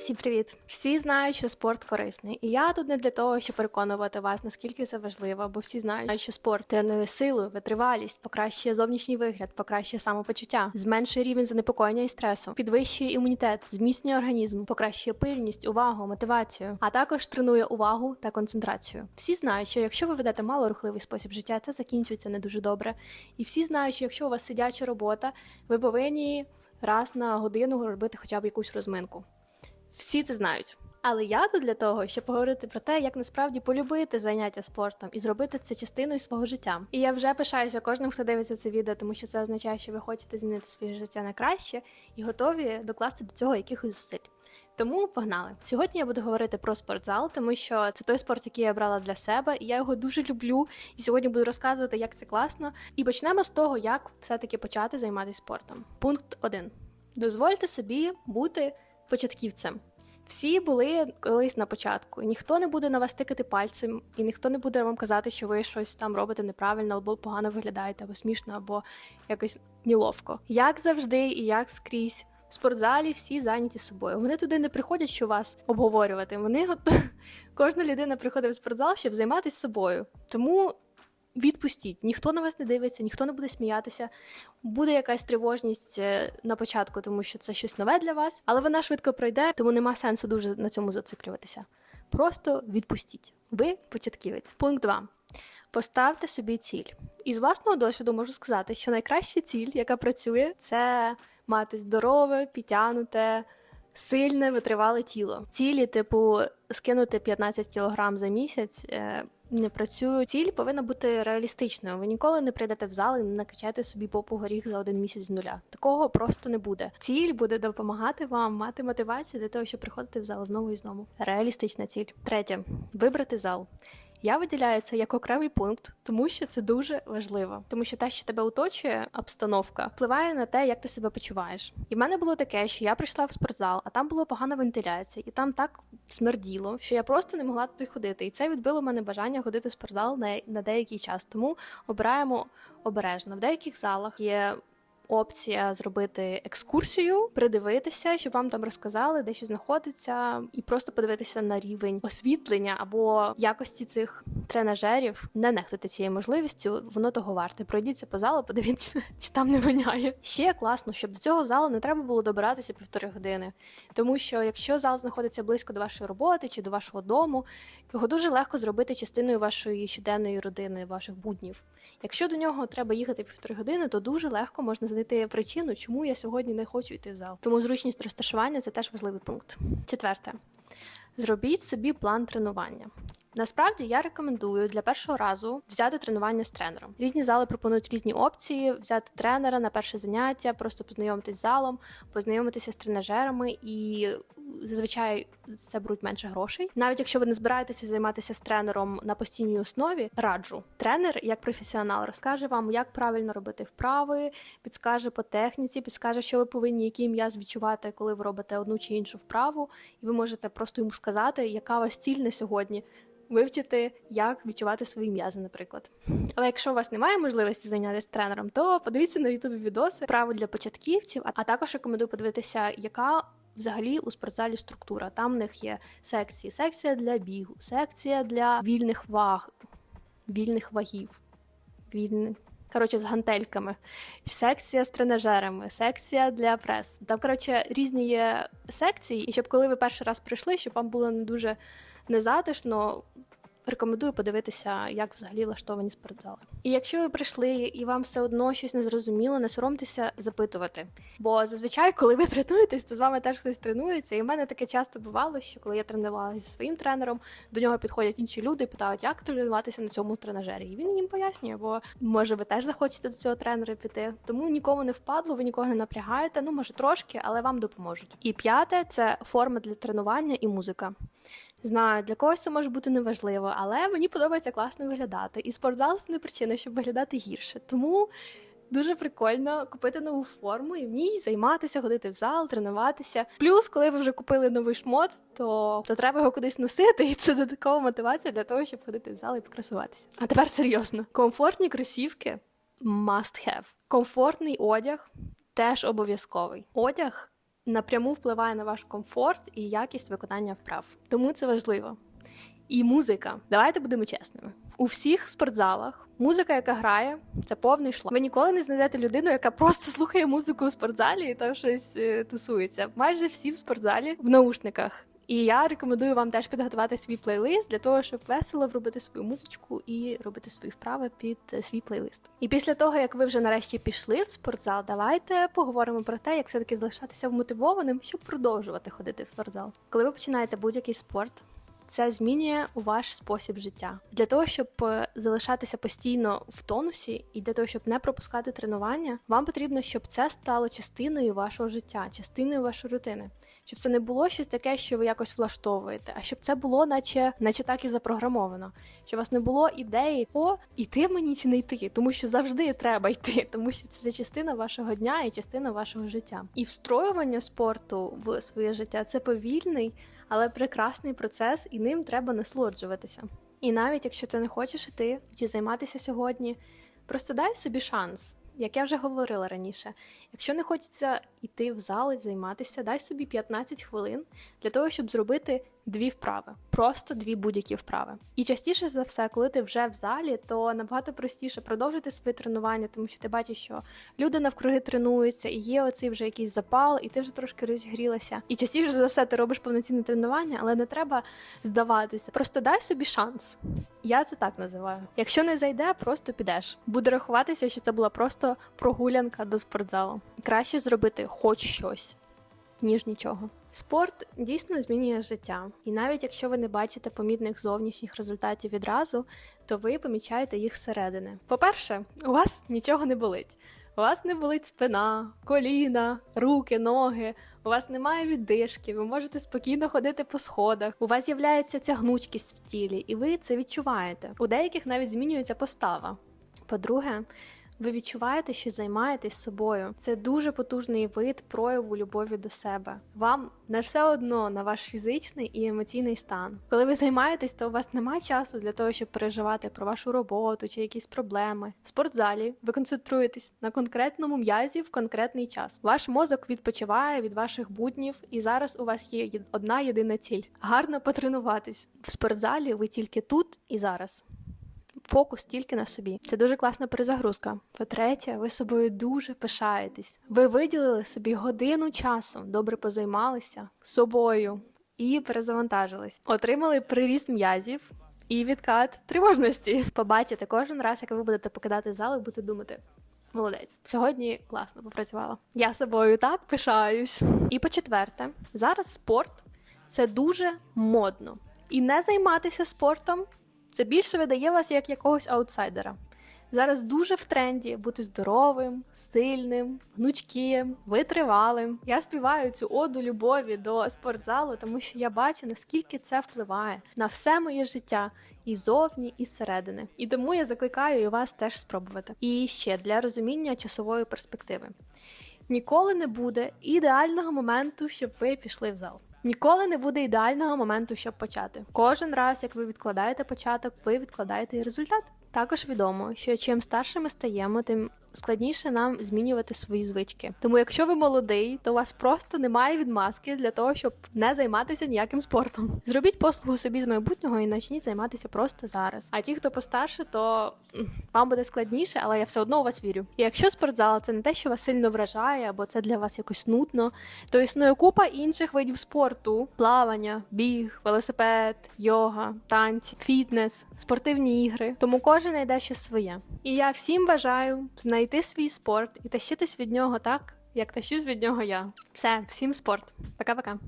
Всім привіт! Всі знають, що спорт корисний, і я тут не для того, щоб переконувати вас, наскільки це важливо, бо всі знають, що спорт тренує силу, витривалість, покращує зовнішній вигляд, покращує самопочуття, зменшує рівень занепокоєння і стресу, підвищує імунітет, зміцнює організм, покращує пильність, увагу, мотивацію, а також тренує увагу та концентрацію. Всі знають, що якщо ви ведете малорухливий спосіб життя, це закінчується не дуже добре. І всі знають, що якщо у вас сидяча робота, ви повинні раз на годину робити хоча б якусь розминку. Всі це знають. Але я тут для того, щоб поговорити про те, як насправді полюбити заняття спортом і зробити це частиною свого життя. І я вже пишаюся кожним, хто дивиться це відео, тому що це означає, що ви хочете змінити своє життя на краще і готові докласти до цього якихось зусиль. Тому погнали. Сьогодні я буду говорити про спортзал, тому що це той спорт, який я брала для себе, і я його дуже люблю. І сьогодні буду розказувати, як це класно. І почнемо з того, як все-таки почати займатися спортом. Пункт 1. Дозвольте собі бути початківцем. Всі були колись на початку, ніхто не буде на вас тикати пальцем, і ніхто не буде вам казати, що ви щось там робите неправильно, або погано виглядаєте, або смішно, або якось неловко. Як завжди, і як скрізь. В спортзалі всі зайняті собою. Вони туди не приходять, щоб вас обговорювати. Вони кожна людина приходить в спортзал, щоб займатися собою. Тому відпустіть, ніхто на вас не дивиться, ніхто не буде сміятися. Буде якась тривожність е, на початку, тому що це щось нове для вас, але вона швидко пройде, тому нема сенсу дуже на цьому зациклюватися. Просто відпустіть. Ви початківець. Пункт 2. Поставте собі ціль. Із власного досвіду можу сказати, що найкраща ціль, яка працює, це мати здорове, підтягнуте, сильне, витривале тіло. Цілі, типу, скинути 15 кг за місяць. е, Не працюю. Ціль повинна бути реалістичною. Ви ніколи не прийдете в зал і не накачаєте собі попу горіх за один місяць з нуля. Такого просто не буде. Ціль буде допомагати вам мати мотивацію для того, щоб приходити в зал знову і знову. Реалістична ціль. Третє вибрати зал. Я виділяю це як окремий пункт, тому що це дуже важливо, тому що те, що тебе оточує, обстановка, впливає на те, як ти себе почуваєш. І в мене було таке, що я прийшла в спортзал, а там була погана вентиляція, і там так смерділо, що я просто не могла туди ходити. І це відбило мене бажання ходити в спортзал на, на деякий час. Тому обираємо обережно. В деяких залах є. Опція зробити екскурсію, придивитися, щоб вам там розказали, де що знаходиться, і просто подивитися на рівень освітлення або якості цих тренажерів. Не нехтуйте цією можливістю, воно того варте. Пройдіться по залу, подивіться, чи там не воняє. Ще класно, щоб до цього залу не треба було добиратися півтори години. Тому що якщо зал знаходиться близько до вашої роботи чи до вашого дому, його дуже легко зробити частиною вашої щоденної родини, ваших буднів. Якщо до нього треба їхати півтори години, то дуже легко можна знайти причину, чому я сьогодні не хочу йти в зал. Тому зручність розташування це теж важливий пункт. Четверте, зробіть собі план тренування. Насправді я рекомендую для першого разу взяти тренування з тренером. Різні зали пропонують різні опції: взяти тренера на перше заняття, просто познайомитись з залом, познайомитися з тренажерами і зазвичай це беруть менше грошей. Навіть якщо ви не збираєтеся займатися з тренером на постійній основі, раджу. Тренер, як професіонал, розкаже вам, як правильно робити вправи, підскаже по техніці, підскаже, що ви повинні який м'яз відчувати, коли ви робите одну чи іншу вправу, і ви можете просто йому сказати, яка у вас ціль на сьогодні. Вивчити, як відчувати свої м'язи, наприклад. Але якщо у вас немає можливості зайнятися тренером, то подивіться на ютубі відоси вправи для початківців, а також рекомендую подивитися, яка взагалі у спортзалі структура. Там в них є секції, секція для бігу, секція для вільних ваг, вільних вагів, вільних. Коротше, з гантельками, секція з тренажерами, секція для прес. Там, коротше, різні є секції, і щоб коли ви перший раз прийшли, щоб вам було не дуже незатишно. Рекомендую подивитися, як взагалі влаштовані спортзали. І якщо ви прийшли і вам все одно щось не зрозуміло, не соромтеся запитувати. Бо зазвичай, коли ви тренуєтесь, то з вами теж хтось тренується. І в мене таке часто бувало, що коли я тренувалася зі своїм тренером, до нього підходять інші люди і питають, як тренуватися на цьому тренажері. І він їм пояснює, бо може ви теж захочете до цього тренера піти. Тому нікому не впадло, ви нікого не напрягаєте. Ну може трошки, але вам допоможуть. І п'яте це форма для тренування і музика. Знаю, для когось це може бути неважливо, але мені подобається класно виглядати. І спортзал це не причина, щоб виглядати гірше. Тому дуже прикольно купити нову форму і в ній займатися, ходити в зал, тренуватися. Плюс, коли ви вже купили новий шмот, то, то треба його кудись носити, і це додаткова мотивація для того, щоб ходити в зал і покрасуватися. А тепер серйозно: комфортні кросівки must have. Комфортний одяг теж обов'язковий. Одяг напряму впливає на ваш комфорт і якість виконання вправ. Тому це важливо. І музика. Давайте будемо чесними. У всіх спортзалах музика, яка грає, це повний шлак. Ви ніколи не знайдете людину, яка просто слухає музику у спортзалі і там щось е, тусується. Майже всі в спортзалі в наушниках. І я рекомендую вам теж підготувати свій плейлист для того, щоб весело вробити свою музичку і робити свої вправи під е, свій плейлист. І після того, як ви вже нарешті пішли в спортзал, давайте поговоримо про те, як все-таки залишатися вмотивованим, щоб продовжувати ходити в спортзал. Коли ви починаєте будь-який спорт, це змінює ваш спосіб життя для того, щоб е, залишатися постійно в тонусі, і для того, щоб не пропускати тренування, вам потрібно, щоб це стало частиною вашого життя, частиною вашої рутини. Щоб це не було щось таке, що ви якось влаштовуєте, а щоб це було, наче, наче так і запрограмовано. Щоб у вас не було ідеї, о, йти мені чи не йти, тому що завжди треба йти, тому що це частина вашого дня і частина вашого життя. І встроювання спорту в своє життя це повільний, але прекрасний процес, і ним треба насолоджуватися. І навіть якщо ти не хочеш іти чи займатися сьогодні, просто дай собі шанс. Як я вже говорила раніше, якщо не хочеться йти в зал і займатися, дай собі 15 хвилин для того, щоб зробити дві вправи, просто дві будь-які вправи. І частіше за все, коли ти вже в залі, то набагато простіше продовжити своє тренування, тому що ти бачиш, що люди навкруги тренуються, і є оцей вже якийсь запал, і ти вже трошки розгрілася. І частіше за все ти робиш повноцінне тренування, але не треба здаватися. Просто дай собі шанс. Я це так називаю. Якщо не зайде, просто підеш. Буде рахуватися, що це була просто прогулянка до спортзалу. Краще зробити хоч щось, ніж нічого. Спорт дійсно змінює життя, і навіть якщо ви не бачите помітних зовнішніх результатів відразу, то ви помічаєте їх зсередини. По-перше, у вас нічого не болить. У вас не болить спина, коліна, руки, ноги. У вас немає віддишки, ви можете спокійно ходити по сходах. У вас з'являється ця гнучкість в тілі, і ви це відчуваєте. У деяких навіть змінюється постава. По-друге, ви відчуваєте, що займаєтесь собою. Це дуже потужний вид прояву любові до себе. Вам не все одно на ваш фізичний і емоційний стан. Коли ви займаєтесь, то у вас немає часу для того, щоб переживати про вашу роботу чи якісь проблеми. В спортзалі ви концентруєтесь на конкретному м'язі в конкретний час. Ваш мозок відпочиває від ваших буднів, і зараз у вас є одна єдина ціль гарно потренуватись. В спортзалі ви тільки тут і зараз. Фокус тільки на собі. Це дуже класна перезагрузка. По-третє, ви собою дуже пишаєтесь. Ви виділили собі годину часу, добре позаймалися собою і перезавантажились. Отримали приріст м'язів і відкат тривожності. Побачите кожен раз, як ви будете покидати зал, і будете думати. Молодець, сьогодні класно попрацювала. Я собою так пишаюсь. І по-четверте, зараз спорт це дуже модно. І не займатися спортом це більше видає вас як якогось аутсайдера. Зараз дуже в тренді бути здоровим, сильним, гнучким, витривалим. Я співаю цю оду любові до спортзалу, тому що я бачу, наскільки це впливає на все моє життя і зовні, і зсередини. І тому я закликаю і вас теж спробувати. І ще для розуміння часової перспективи. Ніколи не буде ідеального моменту, щоб ви пішли в зал. Ніколи не буде ідеального моменту, щоб почати. Кожен раз, як ви відкладаєте початок, ви відкладаєте і результат. Також відомо, що чим старше ми стаємо, тим складніше нам змінювати свої звички. Тому, якщо ви молодий, то у вас просто немає відмазки для того, щоб не займатися ніяким спортом. Зробіть послугу собі з майбутнього і почніть займатися просто зараз. А ті, хто постарше, то вам буде складніше, але я все одно у вас вірю. І якщо спортзал це не те, що вас сильно вражає, або це для вас якось нудно, то існує купа інших видів спорту: плавання, біг, велосипед, йога, танці, фітнес, спортивні ігри. Тому кожен знайде щось своє. І я всім бажаю знайти свій спорт і тащитись від нього так, як тащусь від нього я. Все, всім спорт. Пока-пока.